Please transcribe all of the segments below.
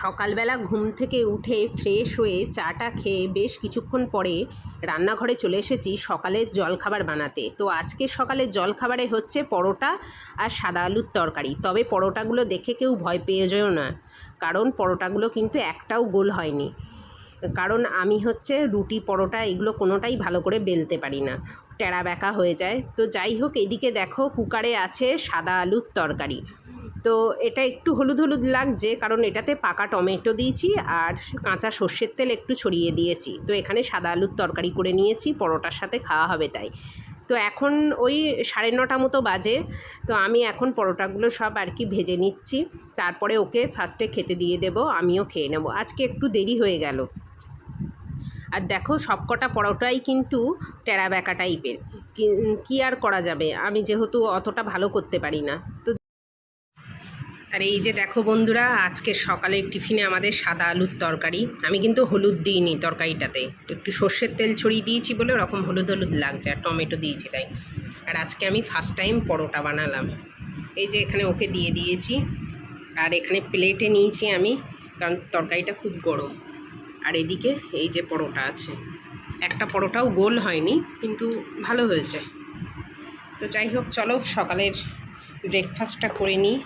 সকালবেলা ঘুম থেকে উঠে ফ্রেশ হয়ে চাটা খেয়ে বেশ কিছুক্ষণ পরে রান্নাঘরে চলে এসেছি সকালের জলখাবার বানাতে। তো আজকে সকালের জলখাবারে হচ্ছে পরোটা আর সাদা আলুর তরকারি। তবে পরোটাগুলো দেখে কেউ ভয় পেয়ে যেও না, কারণ পরোটাগুলো কিন্তু একটাও গোল হয়নি। কারণ আমি হচ্ছে রুটি, পরোটা এগুলো কোনোটাই ভালো করে বেলতে পারি না। টেরা ব্যাকা হয়ে যায়। তো যাই হোক, এদিকে দেখো কুকারে আছে সাদা আলুর তরকারি। তো এটা একটু হলুদ হলুদ লাগছে, কারণ এটাতে পাকা টমেটো দিয়েছি আর কাঁচা সর্ষের তেল একটু ছড়িয়ে দিয়েছি। তো এখানে সাদা আলুর তরকারি করে নিয়েছি, পরোটার সাথে খাওয়া হবে তাই। তো এখন ওই সাড়ে নটা মতো বাজে, তো আমি এখন পরোটাগুলো সব আর কি ভেজে নিচ্ছি। তারপরে ওকে ফার্স্টে খেতে দিয়ে দেবো, আমিও খেয়ে নেব। আজকে একটু দেরি হয়ে গেল। আর দেখো সবকটা পরোটাই কিন্তু টেরা ব্যাকা টাইপের কি আর করা যাবে? আমি যেহেতু অতটা ভালো করতে পারি না। তো আর এই যে দেখো বন্ধুরা, আজকে সকালের টিফিনে আমাদের সাদা আলুর তরকারি। আমি কিন্তু হলুদ দিইনি তরকারিটাতে। একটু সর্ষের তেল ছড়িয়ে দিয়েছি বলে ওরকম হলুদ হলুদ লাগছে, আর টমেটো দিয়েছি তাই। আর আজকে আমি ফার্স্ট টাইম পরোটা বানালাম। এই যে এখানে ওকে দিয়ে দিয়েছি। আর এখানে প্লেটে নিয়েছি আমি, কারণ তরকারিটা খুব গরম। আর এদিকে এই যে পরোটা আছে। একটা পরোটাও গোল হয়নি, কিন্তু ভালো হয়েছে। তো যাই হোক, চলো সকালের ব্রেকফাস্টটা করে নিই।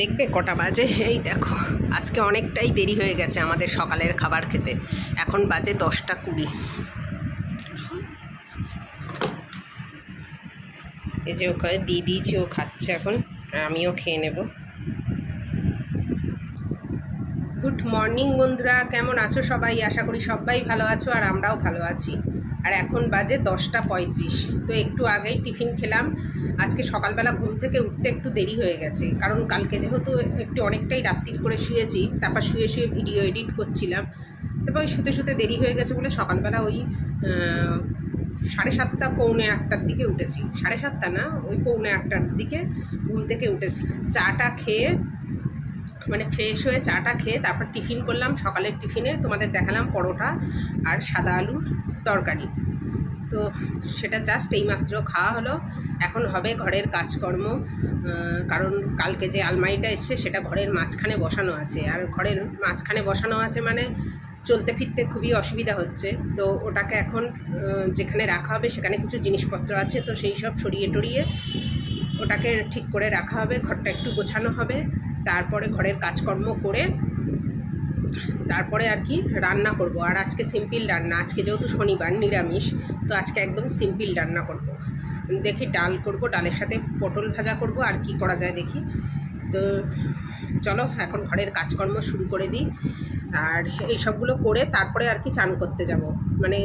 দেখবে কটা বাজে? এই দেখো, আজকে অনেকটাই দেরি হয়ে গেছে আমাদের সকালের খাবার খেতে। এখন বাজে দশটা কুড়ি। এই যে ওকে দিয়ে দিয়েছি ও খাচ্ছে এখন, আমিও খেয়ে নেব। গুড মর্নিং বন্ধুরা, কেমন আছো সবাই? আশা করি সবাই ভালো আছো আর আমরাও ভালো আছি। আর এখন বাজে দশটা পঁয়ত্রিশ। তো একটু আগেই টিফিন খেলাম। আজকে সকালবেলা ঘুম থেকে উঠতে একটু দেরি হয়ে গেছে। কারণ কালকে যেহেতু একটু অনেকটাই রাত্রির করে শুয়েছি, তারপর শুয়ে শুয়ে ভিডিও এডিট করছিলাম। তারপর ওই শুতে শুতে দেরি হয়ে গেছে বলে সকালবেলা ওই সাড়ে সাতটা, পৌনে আটটার দিকে উঠেছি। সাড়ে সাতটা না, ওই পৌনে আটটার দিকে ঘুম থেকে উঠেছি। চাটা খেয়ে মানে ফ্রেশ হয়ে চাটা খেয়ে তারপর টিফিন করলাম। সকালের টিফিনে তোমাদের দেখালাম পরোটা আর সাদা আলুর তরকারি। তো সেটা জাস্ট এইমাত্র খাওয়া হলো। এখন হবে ঘরের কাজকর্ম কারণ কালকে যে আলমারিটা এসছে সেটা ঘরের মাঝখানে বসানো আছে। আর ঘরের মাঝখানে বসানো আছে মানে চলতে ফিরতে খুবই অসুবিধা হচ্ছে। তো ওটাকে এখন যেখানে রাখা হবে সেখানে কিছু জিনিসপত্র আছে। তো সেই সব সরিয়ে টরিয়ে ওটাকে ঠিক করে রাখা হবে, ঘরটা একটু গোছানো হবে। তারপরে ঘরের কাজকর্ম করে তারপরে আর কি রান্না করব। আর আজকে সিম্পল রান্না, আজকে যেহেতু শনিবার, নিরামিষ তো আজকে একদম সিম্পল রান্না করব। দেখি ডাল করব, ডালের সাথে পটল ভাজা করব আর কি করা যায় দেখি। তো চলো এখন ঘরের কাজকর্ম শুরু করে দিই। আর এই সবগুলো করে তারপরে আর কি চান করতে যাব। মানে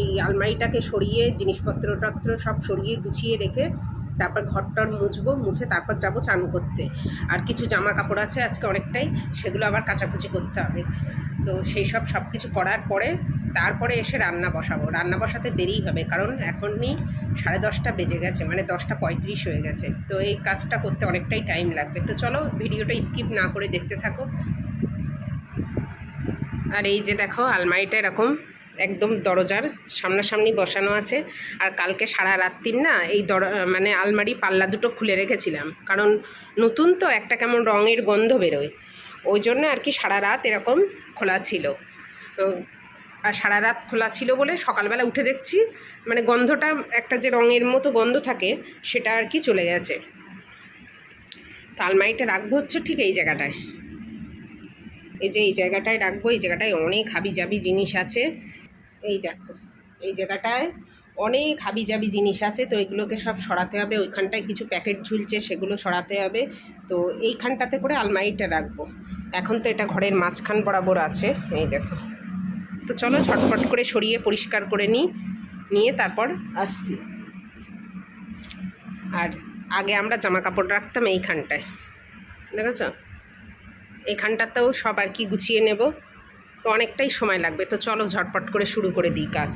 এই আলমারিটাকে সরিয়ে জিনিসপত্র টত্র সব সরিয়ে গুছিয়ে রেখে তারপর ঘরটর মুছবো, মুছে তারপর যাব চান করতে। আর কিছু জামা কাপড় আছে আজকে অনেকটাই, সেগুলো আবার কাচাকুচি করতে হবে। তো সেই সব সব কিছু করার পরে তারপরে এসে রান্না বসাবো। রান্না বসাতে দেরি হবে, কারণ এখনই সাড়ে দশটা বেজে গেছে মানে দশটা পঁয়ত্রিশ হয়ে গেছে। তো এই কাজটা করতে অনেকটাই টাইম লাগবে। তো চলো ভিডিওটা স্কিপ না করে দেখতে থাকো। আর এই যে দেখো, আলমারিটা এরকম, একদম দরজার সামনাসামনি বসানো আছে। আর কালকে সারা রাত্রির না, এই দর মানে আলমারি পাল্লা দুটো খুলে রেখেছিলাম। কারণ নতুন তো একটা কেমন রঙের গন্ধ বেরোয়। ওই জন্য আর কি সারা রাত এরকম খোলা ছিল। তো সারা রাত খোলা ছিল বলে সকালবেলা উঠে দেখছি মানে গন্ধটা একটা যে রঙের মতো গন্ধ থাকে, সেটা আর কি চলে গেছে। তো আলমারিটা রাখব হচ্ছে ঠিক এই জায়গাটায়। এই যে এই জায়গাটায় রাখব, এই জায়গাটায় অনেক হাবি জাবি জিনিস আছে। এই দেখো, এই জায়গাটায় অনেক হাবি জাবি জিনিস আছে, তো এগুলোকে সব সরাতে হবে। ওইখানটায় কিছু প্যাকেট ঝুলছে, সেগুলো সরাতে হবে। তো এইখানটাতে করে আলমারিটা রাখব। এখন তো এটা ঘরের মাঝখান বরাবর আছে, এই দেখো। তো চলো ঝটপট করে সরিয়ে পরিষ্কার করে নিই, নিয়ে তারপর আসছি। আর আগে আমরা জামা কাপড় রাখতাম এইখানটায়, দেখেছ? এইখানটাতেও সব আর কি গুছিয়ে নেব, তো অনেকটাই সময় লাগবে, তো চলো ঝটপট করে শুরু করে দিই কাজ।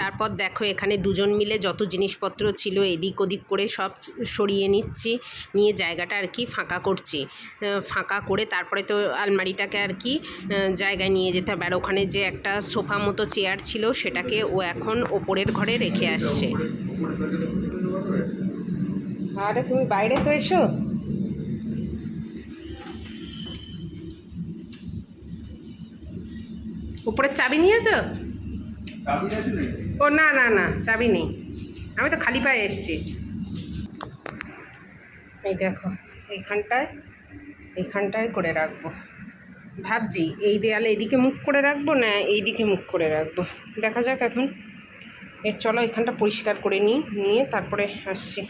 তারপর দেখো এখানে দুজন মিলে যত জিনিসপত্র ছিল এদিক ওদিক করে সব সরিয়ে নিচ্ছি, নিয়ে জায়গাটা আর কি ফাঁকা করছি। ফাঁকা করে তারপরে তো আলমারিটাকে আর কি জায়গায় নিয়ে যেতে হবে। আর ওখানে যে একটা সোফা মতো চেয়ার ছিল সেটাকে ও এখন ওপরের ঘরে রেখে আসছে। আরে, তুমি বাইরে তো এসো। উপরে চাবি নিয়েছো? ও, না না না, চাবি নেই। আমি তো খালি পায়ে এসছি। এই দেখো, এইখানটায় এইখানটায় করে রাখব। ভাবছি, এই দেয়ালে এদিকে মুখ করে রাখব না এই দিকে মুখ করে রাখব? দেখা যাক এখন। এর, চলো এখানটা পরিষ্কার করে নিই, নিয়ে তারপরে আসছি।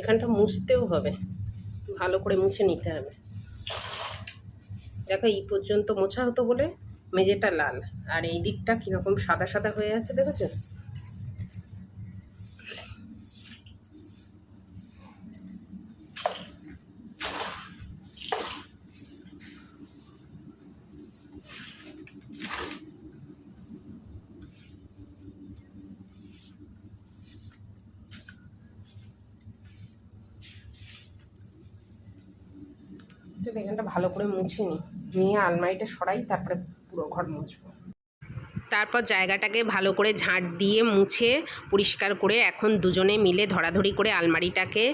এখানটা মুছতেও হবে। ভালো করে মুছে নিতে হবে। দেখো, এই পর্যন্ত মোছা হতো বলে মেঝেটা লাল। আর এই দিকটা কীরকম সাদা সাদা হয়ে আছে, দেখেছ? তো এখানটা ভালো করে মুছে নিই নিয়ে আলমারিটা সরাই তারপরে পুরো ঘর মুছবো। তারপর জায়গাটাকে ভালো করে ঝাঁট দিয়ে মুছে পরিষ্কার করে এখন দুজনে মিলে ধরাধরি করে আলমারিটাকে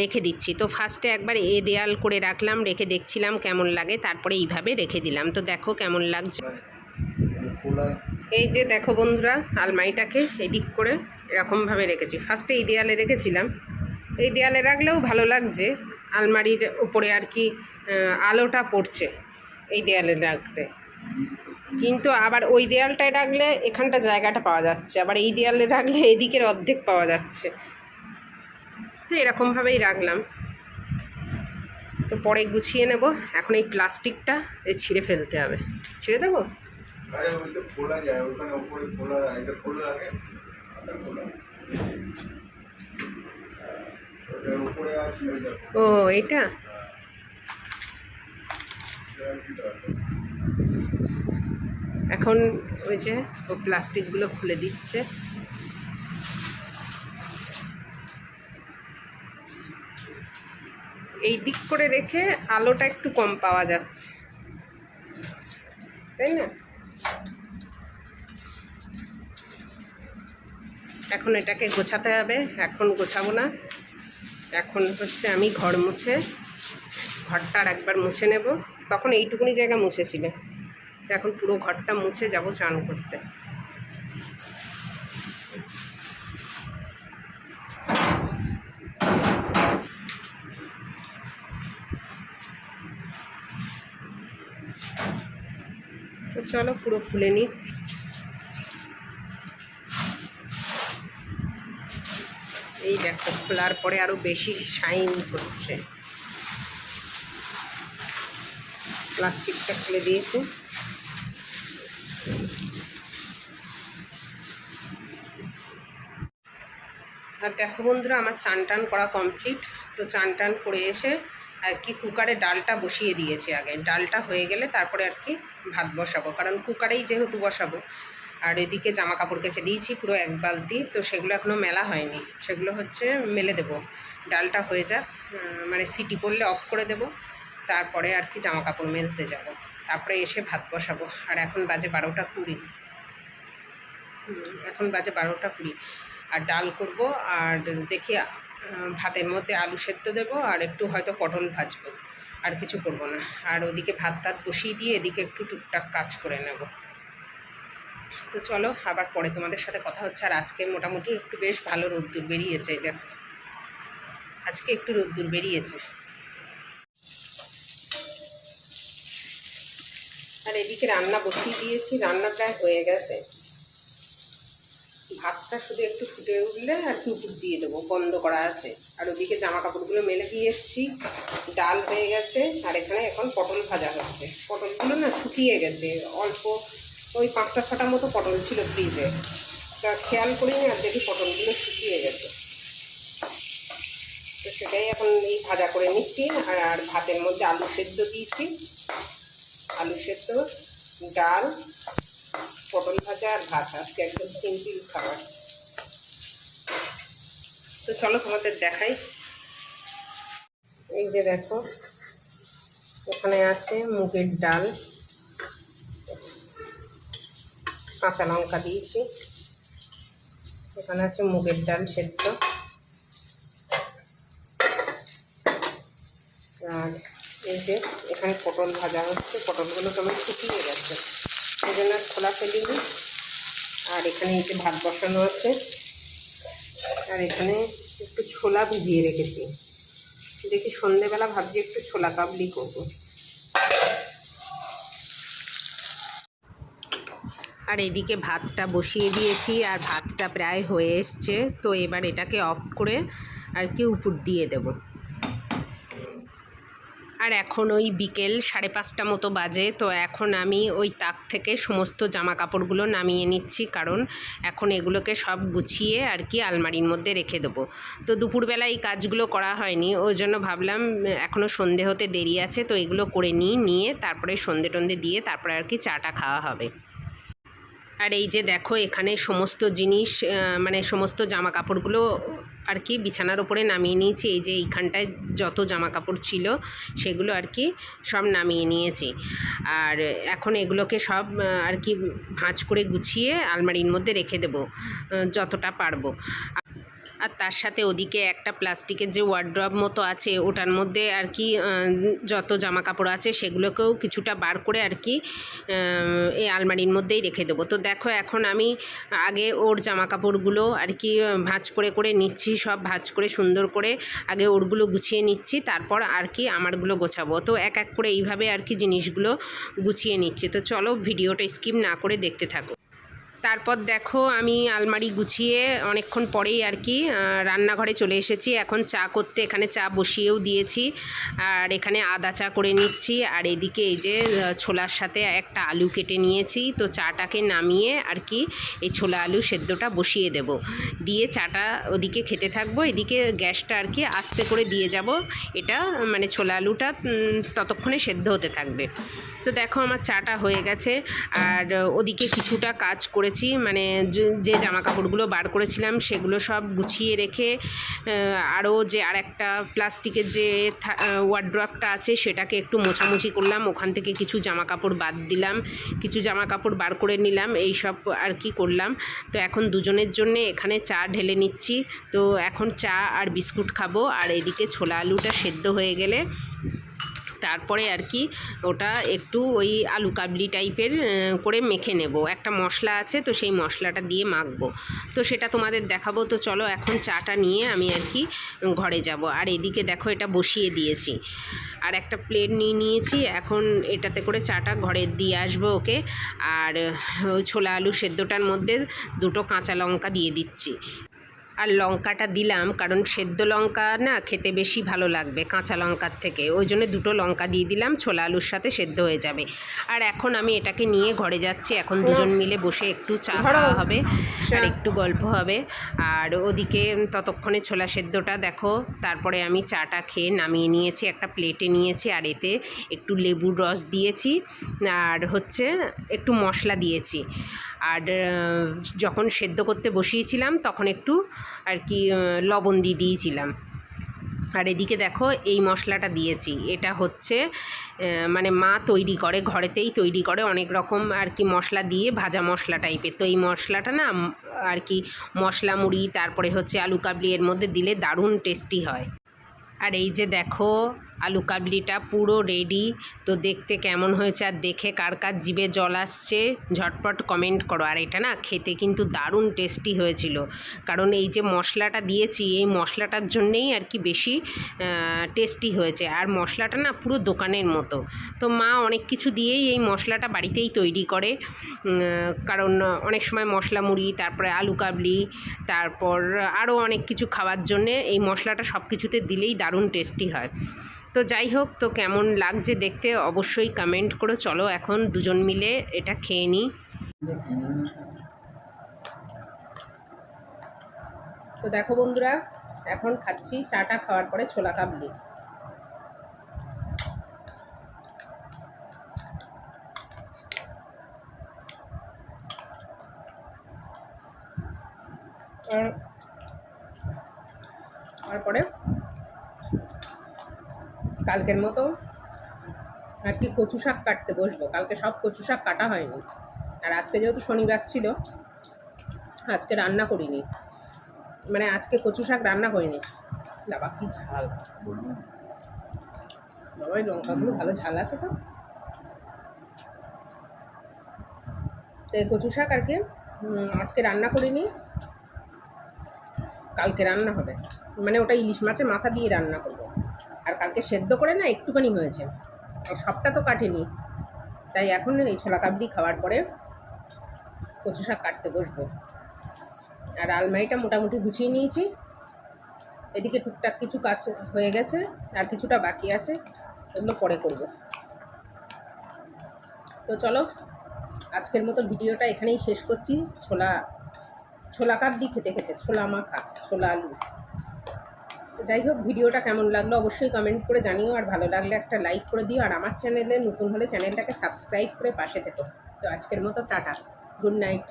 রেখে দিচ্ছি। তো ফার্স্টে একবার এ দেয়াল করে রাখলাম, রেখে দেখছিলাম কেমন লাগে, তারপরে এইভাবে রেখে দিলাম। তো দেখো কেমন লাগছে। এই যে দেখো বন্ধুরা, আলমারিটাকে এদিক করে এরকমভাবে রেখেছি। ফার্স্টে এই দেয়ালে রেখেছিলাম। এই দেয়ালে রাখলেও ভালো লাগছে। আলমারির উপরে আর কি আলোটা পড়ছে এই দেয়ালে রাখলে কিন্তু আবার ওই দেয়ালটায় রাখলে এখানটা জায়গাটা পাওয়া যাচ্ছে, আবার এই দেয়ালে রাখলে এদিকের অর্ধেক পাওয়া যাচ্ছে। তো এরকমভাবেই রাখলাম। তো পরে গুছিয়ে নেব। এখন এই প্লাস্টিকটা ছিঁড়ে ফেলতে হবে। ছিঁড়ে দেবো? খোলা। ও এটা? এখন ওই যে ও প্লাস্টিকগুলো খুলে দিচ্ছে। এই দিক করে রেখে আলোটা একটু কম পাওয়া যাচ্ছে। তাই না? এখন এটাকে গোছাতে হবে এখন গোছাবো না। এখন হচ্ছে আমি ঘর মুছে ঘরটা আর একবার মুছে নেব। তখন এইটুকুনি জায়গা মুছেছিল। তো এখন পুরো ঘরটা মুছে যাব চান করতে। তো চলো পুরো খুলে নিই এই দেখো খোলার পরে আরও বেশি শাইন করছে প্লাস্টিকটা খুলে দিয়েছে। আর দেখো বন্ধুরা, আমার চান টান করা কমপ্লিট। তো চান টান করে এসে আর কি কুকারে ডালটা বসিয়ে দিয়েছি আগে। ডালটা হয়ে গেলে তারপরে আর কি ভাত বসাবো। কারণ কুকারেই যেহেতু বসাবো আর এদিকে জামা কাপড় কেচে দিয়েছি, পুরো এক বালতি। তো সেগুলো এখনও মেলা হয়নি। সেগুলো হচ্ছে মেলে দেবো। ডালটা হয়ে যাক। মানে সিটি পড়লে অফ করে দেবো। তারপরে আর কি জামা কাপড় মেলতে যাব। তারপরে এসে ভাত বসাবো। আর এখন বাজে বারোটা কুড়ি। এখন বাজে বারোটা কুড়ি। আর ডাল করব। আর দেখি ভাতের মধ্যে আলু সেদ্ধ দেবো। আর একটু হয়তো পটল ভাজবো। আর কিছু করব না। আর ওদিকে ভাত টাত বসিয়ে দিয়ে এদিকে একটু টুকটাক কাজ করে নেব। তো চলো, আবার পরে তোমাদের সাথে কথা হচ্ছে। আর আজকে মোটামুটি একটু বেশ ভালো রোদ্দুর বেরিয়েছে এই দেখো। আজকে একটু রোদ্দুর বেরিয়েছে। আর এদিকে রান্না বসিয়ে দিয়েছি, রান্না প্রায় হয়ে গেছে। ভাতটা শুধু একটু ফুটে উঠলে আর কি উপর দিয়ে দেবো, বন্ধ করা আছে। আর ওদিকে জামা কাপড়গুলো মেলে দিয়ে এসেছি, ডাল হয়ে গেছে। আর এখানে এখন পটল ভাজা হচ্ছে। পটলগুলো না শুকিয়ে গেছে, অল্প ওই পাঁচটা ছটা মতো পটল ছিল ফ্রিজে তা খেয়াল করিনি আর দেখি পটলগুলো শুকিয়ে গেছে। তো সেটাই এখন এই ভাজা করে নিচ্ছি আর আর ভাতের মধ্যে আলু সেদ্ধ দিয়েছি। আলু সেদ্ধ, ডাল, পটল ভাজা আর ভাত। আজকে একদম সিম্পল খাবার। তো চলো তোমাদের দেখাই। এই যে দেখো, ওখানে আছে মুগের ডাল। কাঁচা লঙ্কা দিয়েছি। এখানে আছে মুগের ডাল সেদ্ধ। আর এই যে এখানে পটল ভাজা হচ্ছে পটলগুলো কেমন শুকিয়ে গেছে। সেই জন্য খোলা ফেলিনি। আর এখানে এই যে ভাত বসানো আছে, আর এখানে একটু ছোলা ভিজিয়ে রেখেছি। দেখি সন্ধেবেলা ভাবছি একটু ছোলা কাবলি করব। আর এদিকে ভাতটা বসিয়ে দিয়েছি আর ভাতটা প্রায় হয়ে এসছে। তো এবার এটাকে অফ করে আর কি উপর দিয়ে দেব। আর এখন ওই বিকেল সাড়ে পাঁচটা মতো বাজে, তো এখন আমি ওই তাক থেকে সমস্ত জামা কাপড়গুলো নামিয়ে নিচ্ছি, কারণ এখন এগুলোকে সব গুছিয়ে আর কি আলমারির মধ্যে রেখে দেবো। তো দুপুরবেলা এই কাজগুলো করা হয়নি, ওই জন্য ভাবলাম এখনও সন্ধে হতে দেরি আছে, তো এগুলো করে নিই, নিয়ে তারপরে সন্ধে টন্ধে দিয়ে তারপরে আর কি চাটা খাওয়া হবে। আর এই যে দেখো, এখানে সমস্ত জিনিস মানে সমস্ত জামা কাপড়গুলো আর কি বিছানার ওপরে নামিয়ে নিয়েছি। এই যে এইখানটায় যত জামা কাপড় ছিল, সেগুলো আর কি সব নামিয়ে নিয়েছি। আর এখন এগুলোকে সব আর কি ভাঁজ করে গুছিয়ে আলমারির মধ্যে রেখে দেব যতটা পারব। আর তার সাথে ওদিকে একটা প্লাস্টিকের যে ওয়ার্ড্রপ মতো আছে, ওটার মধ্যে আর কি যত জামা কাপড় আছে সেগুলোকেও কিছুটা বার করে আর কি এই আলমারির মধ্যেই রেখে দেবো। তো দেখো এখন আমি আগে ওর জামা কাপড়গুলো আর কি ভাঁজ করে করে নিচ্ছি, সব ভাঁজ করে সুন্দর করে আগে ওরগুলো গুছিয়ে নিচ্ছি, তারপর আর কি আমারগুলো গোছাবো। তো এক এক করে এইভাবে আর কি জিনিসগুলো গুছিয়ে নিচ্ছি। তো চলো ভিডিওটা স্কিপ না করে দেখতে থাকো। তারপর দেখো আমি আলমারি গুছিয়ে অনেকক্ষণ পরেই আর কি রান্নাঘরে চলে এসেছি। এখন চা করতে এখানে চা বসিয়েও দিয়েছি আর এখানে আদা চা করে নিচ্ছি। আর এদিকে এই যে ছোলার সাথে একটা আলু কেটে নিয়েছি। তো চাটাকে নামিয়ে আর কি এই ছোলা আলু সেদ্ধটা বসিয়ে দেব। দিয়ে চাটা ওদিকে খেতে থাকব। এদিকে গ্যাসটা আর কি আস্তে করে দিয়ে যাব। এটা মানে ছোলা আলুটা ততক্ষণে সেদ্ধ হতে থাকবে। তো দেখো আমার চাটা হয়ে গেছে। আর ওদিকে কিছুটা কাজ করেছি মানে যে- জামা কাপড়গুলো বার করেছিলাম সেগুলো সব গুছিয়ে রেখে আরও যে আর একটা প্লাস্টিকের যে ওয়ার্ড্রপটা আছে সেটাকে একটু মোছামুছি করলাম, ওখান থেকে কিছু জামা কাপড় বাদ দিলাম, কিছু জামা কাপড় বার করে নিলাম, এই সব আর কি করলাম। তো এখন দুজনের জন্য এখানে চা ঢেলে নিচ্ছি। তো এখন চা আর বিস্কুট খাব, আর এদিকে ছোলা আলুটা সেদ্ধ হয়ে গেলে তারপরে আর কি ওটা একটু ওই আলু কাবলি টাইপের করে মেখে নেব। একটা মশলা আছে, তো সেই মশলাটা দিয়ে মাখবো। তো সেটা তোমাদের দেখাবো। তো চলো এখন চাটা নিয়ে আমি আর কি ঘরে যাব। আর এদিকে দেখো এটা বসিয়ে দিয়েছি। আর একটা প্লেট নিয়ে নিয়েছি। এখন এটাতে করে চাটা ঘরে দিয়ে আসব ওকে। আর ছোলা আলু সেদ্ধটার মধ্যে দুটো কাঁচা লঙ্কা দিয়ে দিচ্ছি। আর লঙ্কাটা দিলাম কারণ সেদ্ধ লঙ্কা না খেতে বেশি ভালো লাগবে কাঁচা লঙ্কার থেকে। ওই জন্য দুটো লঙ্কা দিয়ে দিলাম ছোলা আলুর সাথে সেদ্ধ হয়ে যাবে। আর এখন আমি এটাকে নিয়ে ঘরে যাচ্ছি। এখন দুজন মিলে বসে একটু চা খাওয়া হবে আর একটু গল্প হবে। আর ওদিকে ততক্ষণে ছোলা সেদ্ধটা দেখো। তারপরে আমি চাটা খেয়ে নামিয়ে নিয়েছি একটা প্লেটে নিয়েছি আর এতে একটু লেবুর রস দিয়েছি। আর হচ্ছে একটু মশলা দিয়েছি। আর যখন সেদ্ধ করতে বসিয়েছিলাম তখন একটু আর কি লবণ দিয়ে দিয়েছিলাম। আর এদিকে দেখো এই মশলাটা দিয়েছি। এটা হচ্ছে মানে মা তৈরি করে, ঘরেতেই তৈরি করে অনেক রকম আর কি মশলা দিয়ে ভাজা মশলা টাইপের। তো এই মশলাটা না আর কি মশলা, মুড়ি, তারপরে হচ্ছে আলু কাবলি এর মধ্যে দিলে দারুণ টেস্টি হয়। আর এই যে দেখো আলু কাবলিটা পুরো রেডি তো দেখতে কেমন হয়েছে আর দেখে কার কার জিভে জল আসছে, ঝটপট কমেন্ট করো। আর এটা না খেতে কিন্তু দারুণ টেস্টি হয়েছিল। কারণ এই যে মশলাটা দিয়েছি, এই মশলাটার জন্যেই আর কি বেশি টেস্টি হয়েছে। আর মশলাটা না পুরো দোকানের মতো। তো মা অনেক কিছু দিয়েই এই মশলাটা বাড়িতেই তৈরি করে। কারণ অনেক সময় মশলা মুড়ি, তারপরে আলু কাবলি, তারপর আরও অনেক কিছু খাওয়ার জন্যে এই মশলাটা সব কিছুতে দিলেই দারুণ টেস্টি হয়। তো যাই হোক, তো কেমন লাগছে দেখতে অবশ্যই কমেন্ট করো। চলো এখন দুজন মিলে এটা খেয়ে নিই। তো দেখো বন্ধুরা, এখন খাচ্ছি চাটা খাওয়ার পরে ছোলা কাবলি আর তারপরে কালকের মতো আর কি কচু শাক কাটতে বসবো। কালকে সব কচু শাক কাটা হয়নি। আর আজকে যেহেতু শনিবার ছিল, আজকে রান্না করিনি। মানে আজকে কচু শাক রান্না করিনি বাবা কি ঝাল। বাবা লঙ্কাগুলো ভালো ঝাল আছে তো? তো এই কচু শাক আর কি আজকে রান্না করিনি। কালকে রান্না হবে। মানে ওটা ইলিশ মাছের মাথা দিয়ে রান্না করব আর কালকে সেদ্ধ করে না একটুখানি হয়েছে। সবটা তো কাটেনি। তাই এখন এই ছোলা কাবলি খাওয়ার পরে কচু শাক কাটতে বসবো। আর আলমারিটা মোটামুটি গুছিয়ে নিয়েছি। এদিকে টুকটাক কিছু কাজ হয়ে গেছে, আর কিছুটা বাকি আছে, ওগুলো পরে করব। তো চলো, আজকের মতো ভিডিওটা এখানেই শেষ করছি। ছোলা ছোলা কাবলি খেতে খেতে, ছোলা মাখা, ছোলা আলু। যাই হোক, ভিডিওটা কেমন লাগল অবশ্যই কমেন্ট করে জানিও, আর ভালো লাগলে একটা লাইক করে দিও, আর আমার চ্যানেলে নতুন হলে চ্যানেলটাকে সাবস্ক্রাইব করে পাশে থেকো। তো আজকের মতো টাটা গুড নাইট